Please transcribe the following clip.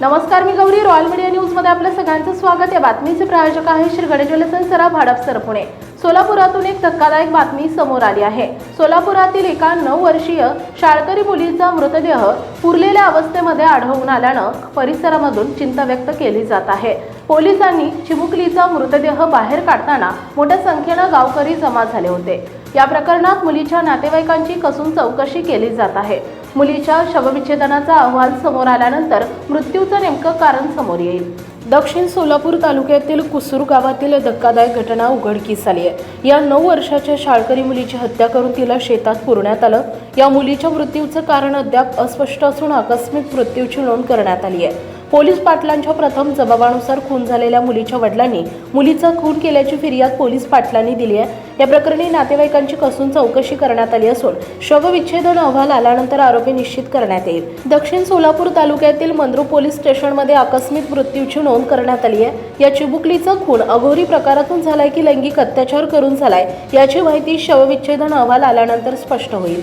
नमस्कार मी Gauri. Royal media न्यूजमध्ये आपलं आपल्या सगळ्यांचं स्वागत या बातमीचे प्रायोजक आहे श्री गणेश सराफ हडपसर पुणे. सोलापुरातून एक धक्कादायक बातमी समोर आली आहे. सोलापुरातील एका नऊ वर्षीय शाळकरी मुलीचा मृतदेह पुरलेल्या अवस्थेमध्ये आढळून आल्यानं परिसरामधून चिंता व्यक्त केली जात आहे. पोलिसांनी चिमुकलीचा मृतदेह बाहेर काढताना मोठ्या संख्येनं गावकरी जमा झाले होते. या प्रकरणात मुलीच्या नातेवाईकांची कसून चौकशी केली जात आहे. मुलीच्या शवविच्छेदनाचा अहवाल समोर आल्यानंतर मृत्यूचं नेमकं कारण समोर येईल. दक्षिण सोलापूर तालुक्यातील कुसूर गावातील धक्कादायक घटना उघडकीस आली आहे. या नऊ वर्षाच्या शाळकरी मुलीची हत्या करून तिला शेतात पुरण्यात आलं. या मुलीच्या मृत्यूचं कारण अद्याप अस्पष्ट असून आकस्मिक मृत्यूची नोंद करण्यात आली आहे. पोलीस पाटलांच्या प्रथम जबाबानुसार खून झालेल्या मुलीच्या वडिलांनी मुलीचा खून केल्याची फिर्याद पोलीस पाटलांनी दिली आहे. या प्रकरणी नातेवाईकांची कसून चौकशी करण्यात आली असून शवविच्छेदन अहवाल आल्यानंतर आरोपी निश्चित करण्यात येईल. दक्षिण सोलापूर तालुक्यातील मंद्रू पोलीस स्टेशनमध्ये आकस्मिक मृत्यूची नोंद करण्यात आली आहे. या चिबुकलीचा खून अघोरी प्रकारातून झालाय की लैंगिक अत्याचार करून झालाय याची माहिती शवविच्छेदन अहवाल आल्यानंतर स्पष्ट होईल.